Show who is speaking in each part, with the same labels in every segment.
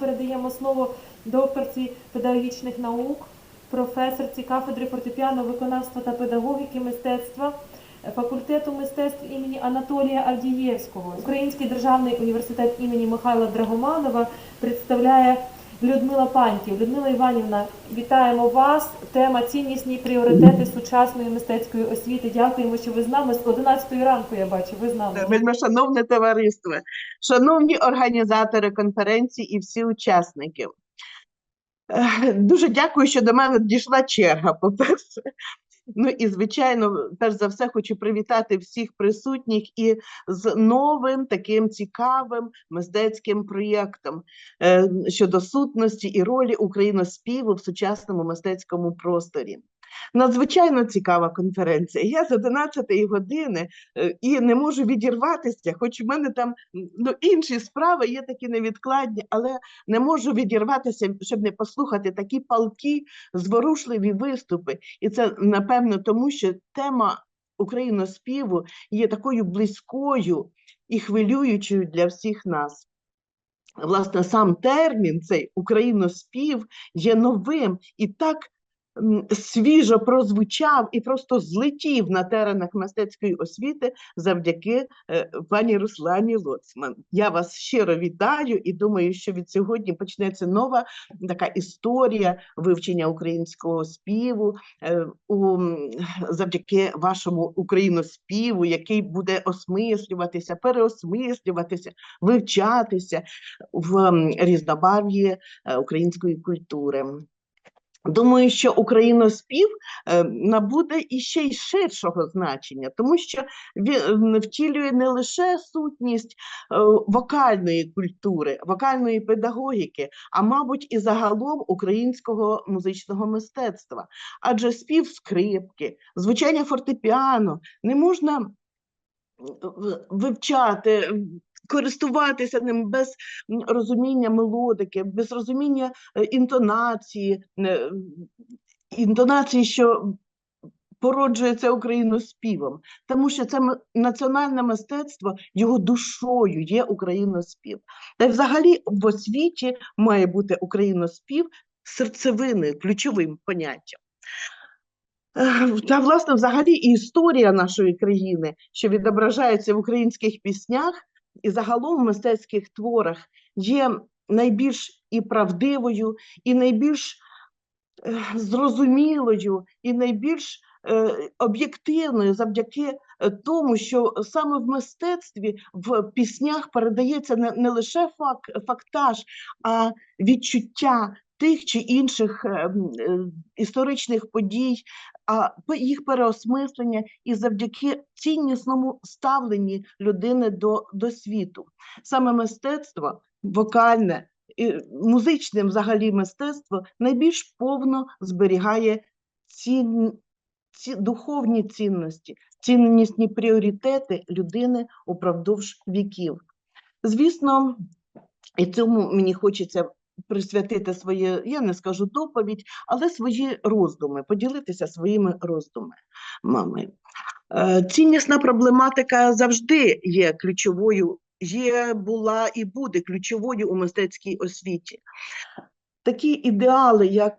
Speaker 1: передаємо слово докторці педагогічних наук, професорці кафедри фортепіано, виконавства та педагогіки мистецтва факультету мистецтв імені Анатолія Авдієвського. Український державний університет імені Михайла Драгоманова представляє Людмила Пантів. Людмила Іванівна, вітаємо вас. Тема ціннісні пріоритети сучасної мистецької освіти. Дякуємо, що ви з нами з 11 ранку. Я бачу, ви з нами.
Speaker 2: Шановне товариство, шановні організатори конференції і всі учасники. Дуже дякую, що до мене дійшла черга, по-перше. Ну і, звичайно, перш за все, хочу привітати всіх присутніх і з новим таким цікавим мистецьким проєктом е, щодо сутності і ролі україноспіву в сучасному мистецькому просторі. Надзвичайно цікава конференція. Я з 11 години е, і не можу відірватися, хоч в мене там ну, інші справи є такі невідкладні, але не можу відірватися, щоб не послухати такі палкі, зворушливі виступи. І це напевно тому, що тема україноспіву є такою близькою і хвилюючою для всіх нас. Власне, сам термін цей україноспів є новим і так свіжо прозвучав і просто злетів на теренах мистецької освіти завдяки е, пані Руслані Лоцман. Я вас щиро вітаю і думаю, що від сьогодні почнеться нова така історія вивчення українського співу е, у, завдяки вашому україноспіву, який буде осмислюватися, переосмислюватися, вивчатися в різнобарв'ї е, української культури. Думаю, що україноспів е, набуде іще й ширшого значення, тому що він втілює не лише сутність е, вокальної культури, вокальної педагогіки, а мабуть, і загалом українського музичного мистецтва. Адже спів скрипки, звучання фортепіано не можна вивчати. Користуватися ним без розуміння мелодики, без розуміння е, інтонації, е, інтонації, що породжується україноспівом, тому що це національне мистецтво, його душою є україноспів. Та й взагалі в освіті має бути україноспів серцевиною, ключовим поняттям. Та, власне, взагалі історія нашої країни, що відображається в українських піснях і загалом в мистецьких творах, є найбільш і правдивою, і найбільш е, зрозумілою, і найбільш е, об'єктивною завдяки е, тому, що саме в мистецтві, в піснях передається не, лише фак, фактаж, а відчуття тих чи інших е, е, історичних подій, а їх переосмислення і завдяки ціннісному ставленні людини до, до світу. Саме мистецтво, вокальне музичне взагалі мистецтво найбільш повно зберігає цін, ці духовні цінності, ціннісні пріоритети людини упродовж віків. Звісно, і цьому мені хочеться присвятити своє, я не скажу доповідь, але свої роздуми, поділитися своїми роздумами. Е, Ціннісна проблематика завжди є ключовою, є, була і буде ключовою у мистецькій освіті. Такі ідеали, як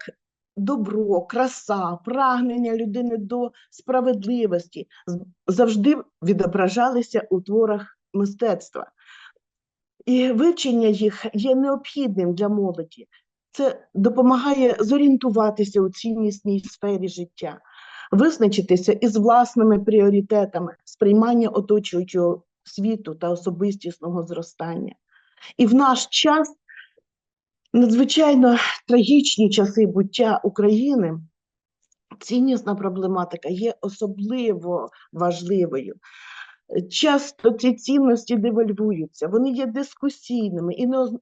Speaker 2: добро, краса, прагнення людини до справедливості, завжди відображалися у творах мистецтва. І вивчення їх є необхідним для молоді. Це допомагає зорієнтуватися у ціннісній сфері життя, визначитися із власними пріоритетами сприймання оточуючого світу та особистісного зростання. І в наш час надзвичайно трагічні часи буття України. Ціннісна проблематика є особливо важливою. Часто ці цінності девальвуються, вони є дискусійними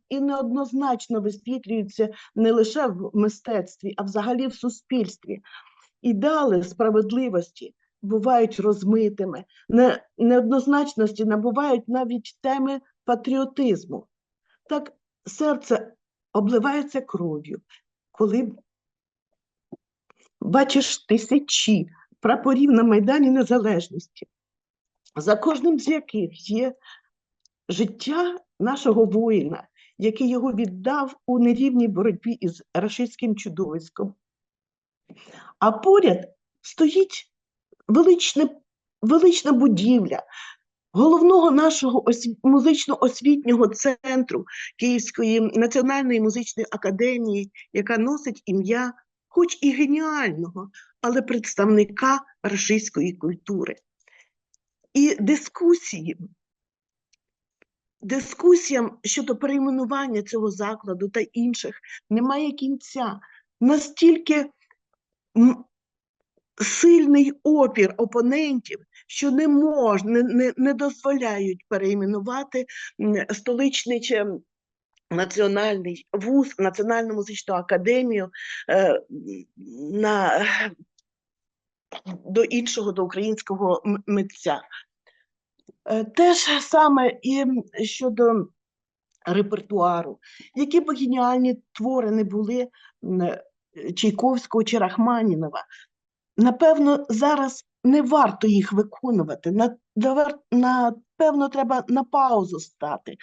Speaker 2: і, неоднозначно висвітлюються не лише в мистецтві, а взагалі в суспільстві. Ідеали справедливості бувають розмитими, не, неоднозначності набувають навіть теми патріотизму. Так серце обливається кров'ю, коли бачиш тисячі прапорів на Майдані Незалежності, за кожним з яких є життя нашого воїна, який його віддав у нерівній боротьбі із рашистським чудовиськом. А поряд стоїть величне, велична будівля головного нашого осві- музично-освітнього центру Київської національної музичної академії, яка носить ім'я, хоч і геніального, але представника рашистської культури. І дискусії, дискусіям щодо перейменування цього закладу та інших немає кінця. Настільки сильний опір опонентів, що не можна, не, не, не дозволяють перейменувати столичний чи національний вуз, Національну музичну академію е, на, до іншого, до українського митця. Е, Те ж саме і щодо репертуару. Які б геніальні твори не були е, Чайковського чи Рахманінова, напевно, зараз не варто їх виконувати. Напевно, треба на паузу стати.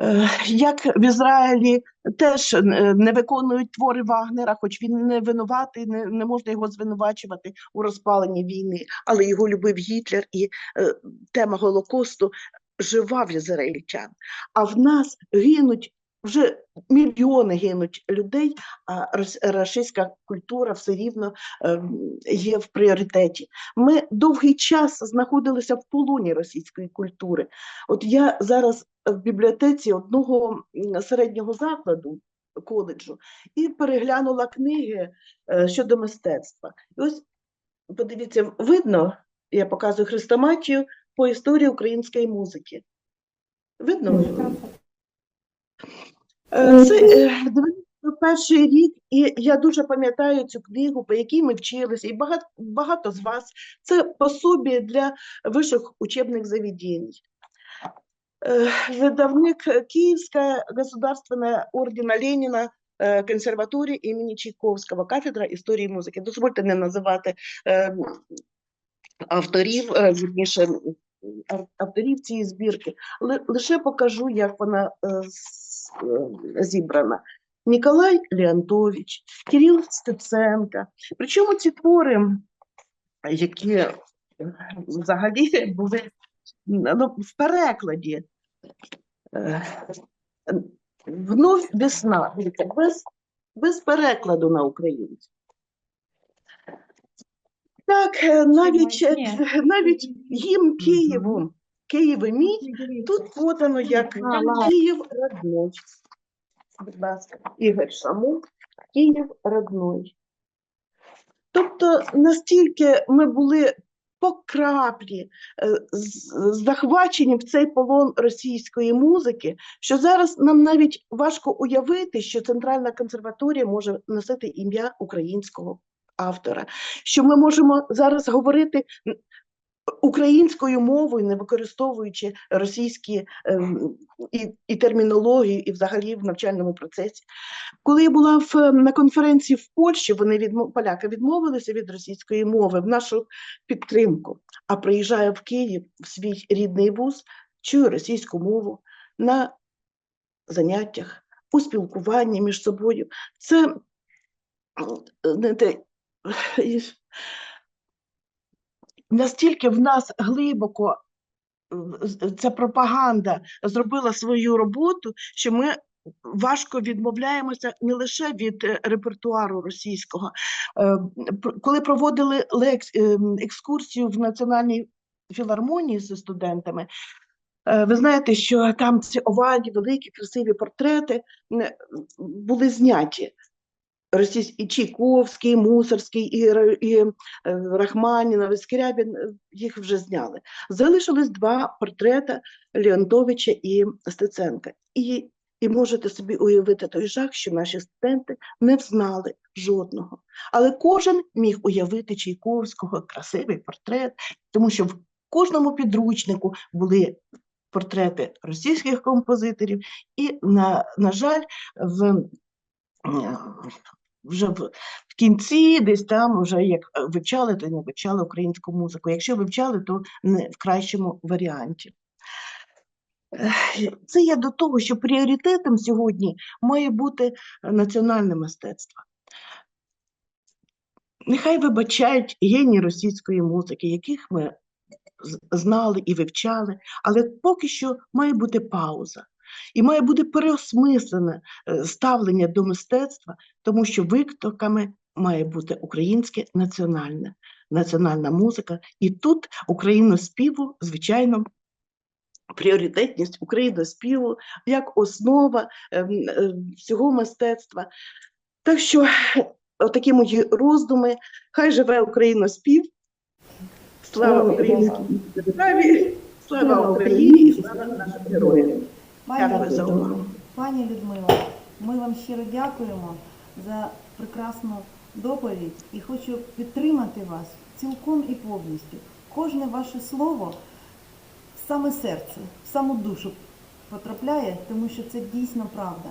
Speaker 2: Е, Як в Ізраїлі теж е, не виконують твори Вагнера, хоч він не винуватий, не, не можна його звинувачувати у розпаленні війни, але його любив Гітлер, і е, тема Голокосту жива в ізраїльтян. А в нас гинуть вже мільйони гинуть людей, а рашистська культура все рівно ем, є в пріоритеті. Ми довгий час знаходилися в полоні російської культури. От я зараз в бібліотеці одного середнього закладу коледжу і переглянула книги е, щодо мистецтва. І ось подивіться, видно, я показую хрестоматію по історії української музики. Видно? Е, Це е, 91 рік, і я дуже пам'ятаю цю книгу, по якій ми вчилися, і багато, багато з вас. Це пособі для вищих учебних заведень. Е, Видавник е, Київська государственная ордена Леніна е, консерваторія імені Чайковського, кафедра історії музики. Дозвольте не називати е, авторів, е, вірніше, авторів цієї збірки, Ли- лише покажу, як вона е, е, зібрана. Ніколай Леонтович, Кирил Стеценко. Причому ці твори, які взагалі були ну, в перекладі. е, Вновь весна, без, без перекладу на українську. Так, е, навіть, навіть гімн Києву, Києве мій, тут подано як Київ родной. Будь ласка, Ігор Шамов, Київ родной. Тобто настільки ми були по краплі е, захвачені в цей полон російської музики, що зараз нам навіть важко уявити, що Центральна консерваторія може носити ім'я українського автора, що ми можемо зараз говорити українською мовою, не використовуючи російські ем, і, і термінологію, і взагалі в навчальному процесі. Коли я була в, е, на конференції в Польщі, вони відмо, поляки відмовилися від російської мови в нашу підтримку, а приїжджаю в Київ в свій рідний вуз, чую російську мову на заняттях, у спілкуванні між собою. Це знаєте, настільки в нас глибоко е, ця пропаганда зробила свою роботу, що ми важко відмовляємося не лише від е, репертуару російського. Е, Коли проводили екскурсію в Національній філармонії зі студентами, ви знаєте, що там ці овальні, великі, красиві портрети були зняті. Російсь... і Чайковський, і Мусорський, і, і е, Рахманінов, і Скрябін, їх вже зняли. Залишились два портрета Леонтовича і Стеценка. І, і можете собі уявити той жах, що наші студенти не взнали жодного. Але кожен міг уявити Чайковського красивий портрет, тому що в кожному підручнику були портрети російських композиторів, і, на, на жаль, в е, вже в, в кінці, десь там, вже як е, вивчали, то не вивчали українську музику. Якщо вивчали, то не в кращому варіанті. Це я до того, що пріоритетом сьогодні має бути е, національне мистецтво. Нехай вибачають генії російської музики, яких ми знали і вивчали, але поки що має бути пауза. І має бути переосмислене е, ставлення до мистецтва, тому що викликами має бути українське національне, національна музика. І тут україноспіву, звичайно, пріоритетність україноспіву як основа ем, е, всього мистецтва. Так що отакі мої роздуми. Хай живе україноспів. Слава
Speaker 3: Слава
Speaker 2: українській державі, слава Україні і слава нашим героям.
Speaker 4: Пані,
Speaker 2: Дякую за увагу.
Speaker 4: пані Людмила, ми вам щиро дякуємо за прекрасну доповідь і хочу підтримати вас цілком і повністю. Кожне ваше слово в саме серце, в саму душу потрапляє, тому що це дійсно правда.